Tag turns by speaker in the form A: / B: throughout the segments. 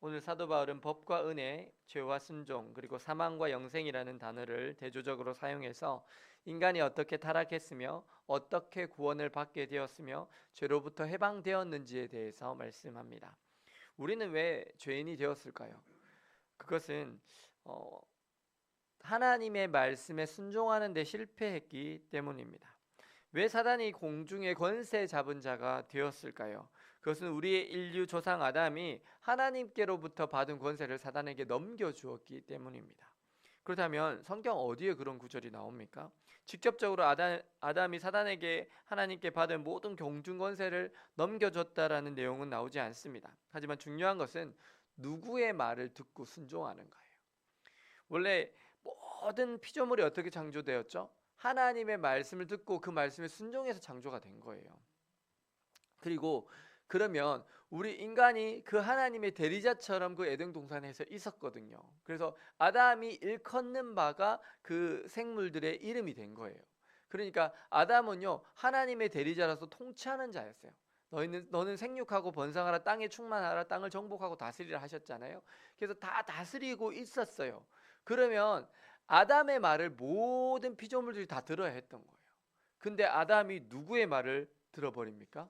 A: 오늘 사도 바울은 법과 은혜, 죄와 순종, 그리고 사망과 영생이라는 단어를 대조적으로 사용해서 인간이 어떻게 타락했으며 어떻게 구원을 받게 되었으며 죄로부터 해방되었는지에 대해서 말씀합니다. 우리는 왜 죄인이 되었을까요? 그것은 어, 하나님의 말씀에 순종하는 데 실패했기 때문입니다. 왜 사단이 공중의 권세 잡은 자가 되었을까요? 그것은 우리의 인류 조상 아담이 하나님께로부터 받은 권세를 사단에게 넘겨 주었기 때문입니다. 그렇다면 성경 어디에 그런 구절이 나옵니까? 직접적으로 아담, 아담이 사단에게 하나님께 받은 모든 경중 권세를 넘겨줬다라는 내용은 나오지 않습니다. 하지만 중요한 것은 누구의 말을 듣고 순종하는가예요. 원래 모든 피조물이 어떻게 창조되었죠? 하나님의 말씀을 듣고 그 말씀에 순종해서 창조가 된 거예요. 그리고 그러면 우리 인간이 그 하나님의 대리자처럼 그 에덴 동산에서 있었거든요. 그래서 아담이 일컫는 바가 그 생물들의 이름이 된 거예요. 그러니까 아담은요 하나님의 대리자라서 통치하는 자였어요. 너희는 너는 생육하고 번성하라 땅에 충만하라 땅을 정복하고 다스리라 하셨잖아요. 그래서 다 다스리고 있었어요. 그러면 아담의 말을 모든 피조물들이 다 들어야 했던 거예요. 근데 아담이 누구의 말을 들어버립니까?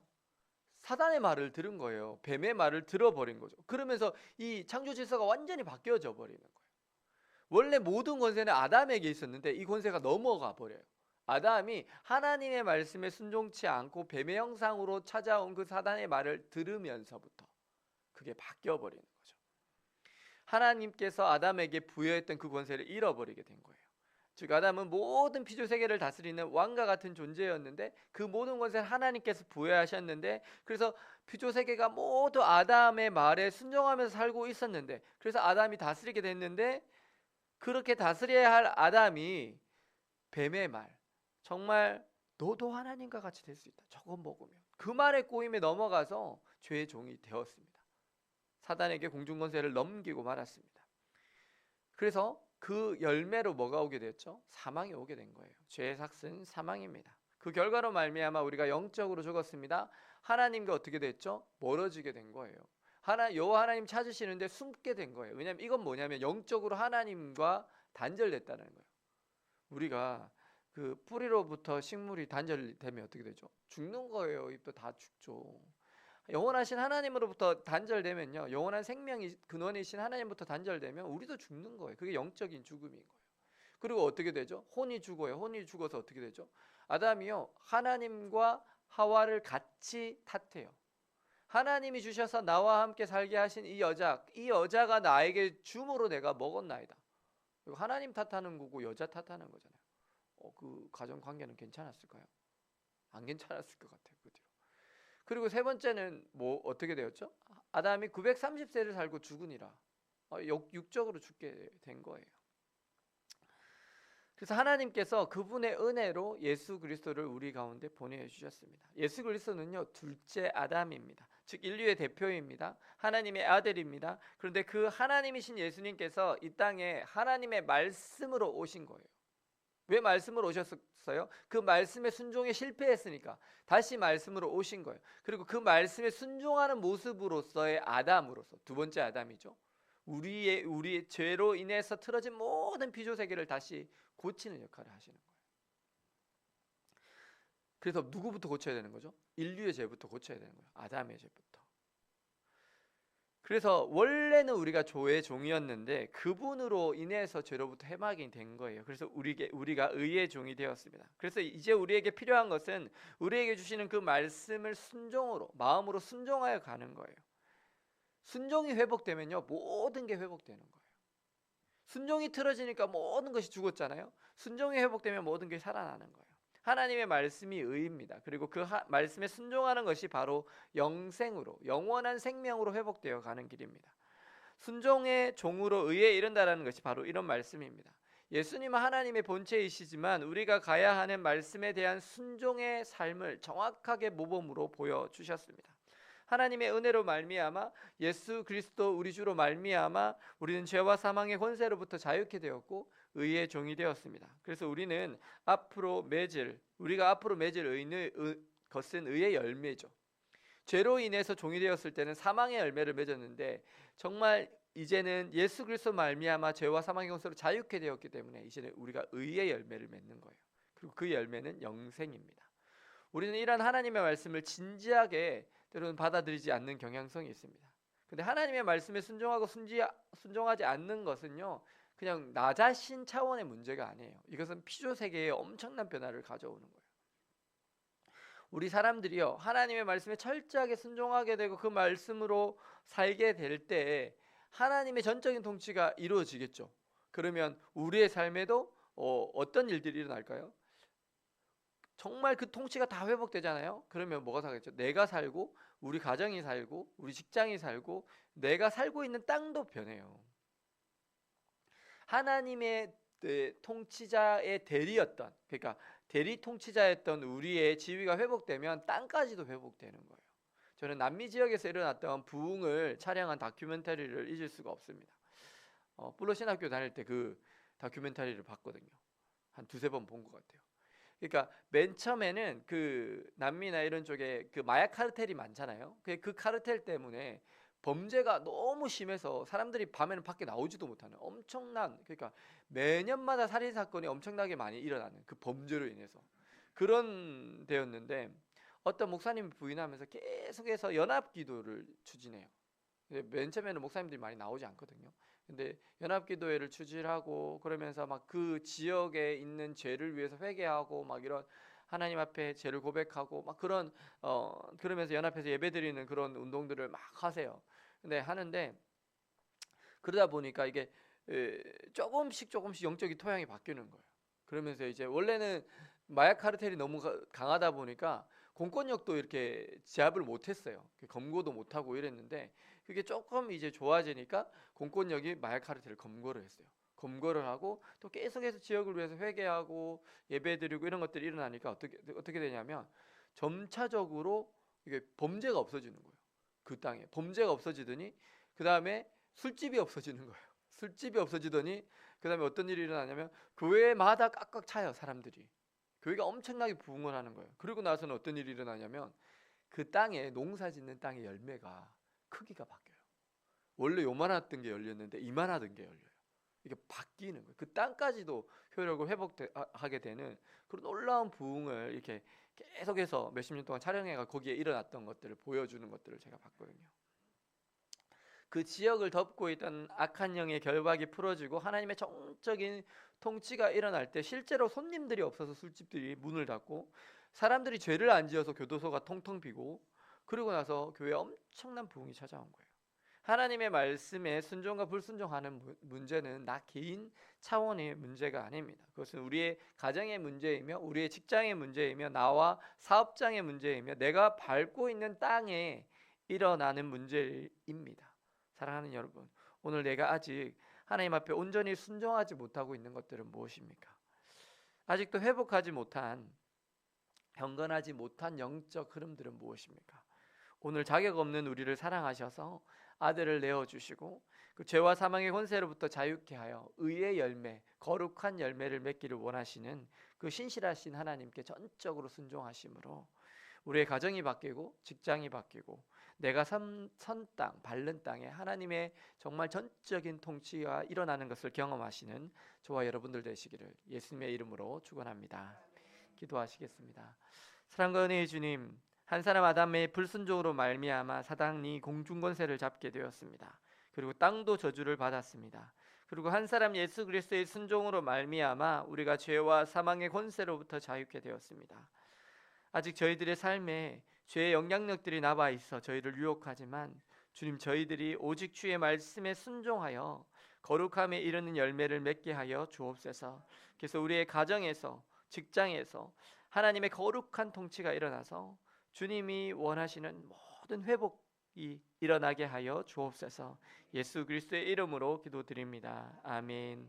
A: 사단의 말을 들은 거예요. 뱀의 말을 들어버린 거죠. 그러면서 이 창조 질서가 완전히 바뀌어져 버리는 거예요. 원래 모든 권세는 아담에게 있었는데 이 권세가 넘어가 버려요. 아담이 하나님의 말씀에 순종치 않고 뱀의 형상으로 찾아온 그 사단의 말을 들으면서부터 그게 바뀌어 버리는 거죠. 하나님께서 아담에게 부여했던 그 권세를 잃어버리게 된 거예요. 즉 아담은 모든 피조 세계를 다스리는 왕과 같은 존재였는데 그 모든 것을 하나님께서 부여하셨는데 그래서 피조 세계가 모두 아담의 말에 순종하면서 살고 있었는데 그래서 아담이 다스리게 됐는데 그렇게 다스려야 할 아담이 뱀의 말 정말 너도 하나님과 같이 될 수 있다. 저거 먹으면 그 말의 꼬임에 넘어가서 죄의 종이 되었습니다. 사단에게 공중 권세를 넘기고 말았습니다. 그래서 그 열매로 뭐가 오게 됐죠? 사망이 오게 된 거예요. 죄의 삭은 사망입니다. 그 결과로 말미암아 우리가 영적으로 죽었습니다. 하나님과 어떻게 됐죠? 멀어지게 된 거예요. 하나 여호와 하나님 찾으시는데 숨게 된 거예요. 왜냐하면 이건 뭐냐면 영적으로 하나님과 단절됐다는 거예요. 우리가 그 뿌리로부터 식물이 단절되면 어떻게 되죠? 죽는 거예요. 잎도 다 죽죠. 영원하신 하나님으로부터 단절되면요. 영원한 생명이 근원이신 하나님부터 단절되면 우리도 죽는 거예요. 그게 영적인 죽음인 거예요. 그리고 어떻게 되죠? 혼이 죽어요. 혼이 죽어서 어떻게 되죠? 아담이요. 하나님과 하와를 같이 탓해요. 하나님이 주셔서 나와 함께 살게 하신 이 여자, 이 여자가 나에게 줌으로 내가 먹었나이다. 하나님 탓하는 거고 여자 탓하는 거잖아요. 어, 그 가정 관계는 괜찮았을까요? 안 괜찮았을 것 같아요. 그 뒤로. 그리고 세 번째는 뭐 어떻게 되었죠? 아담이 930세를 살고 죽으니라. 어, 육적으로 죽게 된 거예요. 그래서 하나님께서 그분의 은혜로 예수 그리스도를 우리 가운데 보내 주셨습니다. 예수 그리스도는요 둘째 아담입니다. 즉 인류의 대표입니다. 하나님의 아들입니다. 그런데 그 하나님이신 예수님께서 이 땅에 하나님의 말씀으로 오신 거예요. 왜 말씀으로 오셨어요? 그 말씀에 순종에 실패했으니까 다시 말씀으로 오신 거예요. 그리고 그 말씀에 순종하는 모습으로서의 아담으로서 두 번째 아담이죠. 우리의 우리의 죄로 인해서 틀어진 모든 피조 세계를 다시 고치는 역할을 하시는 거예요. 그래서 누구부터 고쳐야 되는 거죠? 인류의 죄부터 고쳐야 되는 거예요. 아담의 죄부터. 그래서 원래는 우리가 조의 종이었는데 그분으로 인해서 죄로부터 해막이 된 거예요. 그래서 우리게 우리가 의의 종이 되었습니다. 그래서 이제 우리에게 필요한 것은 우리에게 주시는 그 말씀을 순종으로 마음으로 순종하여 가는 거예요. 순종이 회복되면요 모든 게 회복되는 거예요. 순종이 틀어지니까 모든 것이 죽었잖아요. 순종이 회복되면 모든 게 살아나는 거예요. 하나님의 말씀이 의입니다. 그리고 그 하, 말씀에 순종하는 것이 바로 영생으로 영원한 생명으로 회복되어 가는 길입니다. 순종의 종으로 의에 이른다라는 것이 바로 이런 말씀입니다. 예수님은 하나님의 본체이시지만 우리가 가야 하는 말씀에 대한 순종의 삶을 정확하게 모범으로 보여 주셨습니다. 하나님의 은혜로 말미암아 예수 그리스도 우리 주로 말미암아 우리는 죄와 사망의 권세로부터 자유케 되었고 의의 종이 되었습니다. 그래서 우리는 앞으로 맺을 우리가 앞으로 맺을 의는 의, 것은 의의 열매죠. 죄로 인해서 종이 되었을 때는 사망의 열매를 맺었는데 정말 이제는 예수 그리스도 말미암아 죄와 사망의 권세로 자유케 되었기 때문에 이제는 우리가 의의 열매를 맺는 거예요. 그리고 그 열매는 영생입니다. 우리는 이러한 하나님의 말씀을 진지하게 때로는 받아들이지 않는 경향성이 있습니다. 근데 하나님의 말씀에 순종하고 순지, 순종하지 않는 것은요. 그냥 나 자신 차원의 문제가 아니에요. 이것은 피조 세계에 엄청난 변화를 가져오는 거예요. 우리 사람들이요 하나님의 말씀에 철저하게 순종하게 되고 그 말씀으로 살게 될 때 하나님의 전적인 통치가 이루어지겠죠. 그러면 우리의 삶에도 어, 어떤 일들이 일어날까요? 정말 그 통치가 다 회복되잖아요. 그러면 뭐가 살겠죠? 내가 살고 우리 가정이 살고 우리 직장이 살고 내가 살고 있는 땅도 변해요. 하나님의 네, 통치자의 대리였던 그러니까 대리 통치자였던 우리의 지위가 회복되면 땅까지도 회복되는 거예요. 저는 남미 지역에서 일어났던 부흥을 촬영한 다큐멘터리를 잊을 수가 없습니다. 어, 플로 신학교 다닐 때 그 다큐멘터리를 봤거든요. 한 두세 번 본 것 같아요. 그러니까 맨 처음에는 그 남미나 이런 쪽에 그 마약 카르텔이 많잖아요. 그, 그 카르텔 때문에 범죄가 너무 심해서 사람들이 밤에는 밖에 나오지도 못하는 엄청난 그러니까 매년마다 살인 사건이 엄청나게 많이 일어나는 그 범죄로 인해서 그런 데였는데 어떤 목사님이 부인하면서 계속해서 연합 기도를 추진해요. 맨 처음에는 목사님들이 많이 나오지 않거든요. 근데 연합 기도회를 추진하고 그러면서 막 그 지역에 있는 죄를 위해서 회개하고 막 이런 하나님 앞에 죄를 고백하고 막 그런 어 그러면서 연합해서 예배드리는 그런 운동들을 막 하세요. 근데 하는데 그러다 보니까 이게 에, 조금씩 조금씩 영적인 토양이 바뀌는 거예요. 그러면서 이제 원래는 마약 카르텔이 너무 강하다 보니까 공권력도 이렇게 제압을 못했어요. 검거도 못하고 이랬는데 그게 조금 이제 좋아지니까 공권력이 마약 카르텔을 검거를 했어요. 검거를 하고 또 계속해서 지역을 위해서 회개하고 예배드리고 이런 것들이 일어나니까 어떻게 어떻게 되냐면 점차적으로 이게 범죄가 없어지는 거예요. 그 땅에 범죄가 없어지더니 그 다음에 술집이 없어지는 거예요. 술집이 없어지더니 그 다음에 어떤 일이 일어나냐면 교회마다 꽉꽉 차요 사람들이. 교회가 엄청나게 부흥을 하는 거예요. 그리고 나서는 어떤 일이 일어나냐면 그 땅에 농사 짓는 땅의 열매가 크기가 바뀌어요. 원래 요만했던 게 열렸는데 이만하던 게 열려요. 이게 바뀌는 거예요. 그 땅까지도 효력을 회복하게 되는 그런 놀라운 부흥을 이렇게 계속해서 몇십 년 동안 촬영해가 거기에 일어났던 것들을 보여주는 것들을 제가 봤거든요. 그 지역을 덮고 있던 악한 영의 결박이 풀어지고 하나님의 정적인 통치가 일어날 때 실제로 손님들이 없어서 술집들이 문을 닫고 사람들이 죄를 안 지어서 교도소가 통통 비고 그리고 나서 교회에 엄청난 부흥이 찾아온 거예요. 하나님의 말씀에 순종과 불순종하는 문제는 나 개인 차원의 문제가 아닙니다. 그것은 우리의 가정의 문제이며 우리의 직장의 문제이며 나와 사업장의 문제이며 내가 밟고 있는 땅에 일어나는 문제입니다. 사랑하는 여러분, 오늘 내가 아직 하나님 앞에 온전히 순종하지 못하고 있는 것들은 무엇입니까? 아직도 회복하지 못한 경건하지 못한 영적 흐름들은 무엇입니까? 오늘 자격 없는 우리를 사랑하셔서 아들을 내어 주시고 그 죄와 사망의 권세로부터 자유케 하여 의의 열매, 거룩한 열매를 맺기를 원하시는 그 신실하신 하나님께 전적으로 순종하심으로 우리의 가정이 바뀌고 직장이 바뀌고 내가 선 땅, 밟는 땅에 하나님의 정말 전적인 통치가 일어나는 것을 경험하시는 저와 여러분들 되시기를 예수님의 이름으로 축원합니다. 기도하시겠습니다. 사랑과 은혜의 주님, 한 사람 아담의 불순종으로 말미암아 사단이 공중 권세를 잡게 되었습니다. 그리고 땅도 저주를 받았습니다. 그리고 한 사람 예수 그리스도의 순종으로 말미암아 우리가 죄와 사망의 권세로부터 자유케 되었습니다. 아직 저희들의 삶에 죄의 영향력들이 남아 있어 저희를 유혹하지만 주님 저희들이 오직 주의 말씀에 순종하여 거룩함에 이르는 열매를 맺게 하여 주옵소서. 그래서 우리의 가정에서 직장에서 하나님의 거룩한 통치가 일어나서 주님이 원하시는 모든 회복이 일어나게 하여 주옵소서. 예수 그리스도의 이름으로 기도드립니다. 아멘.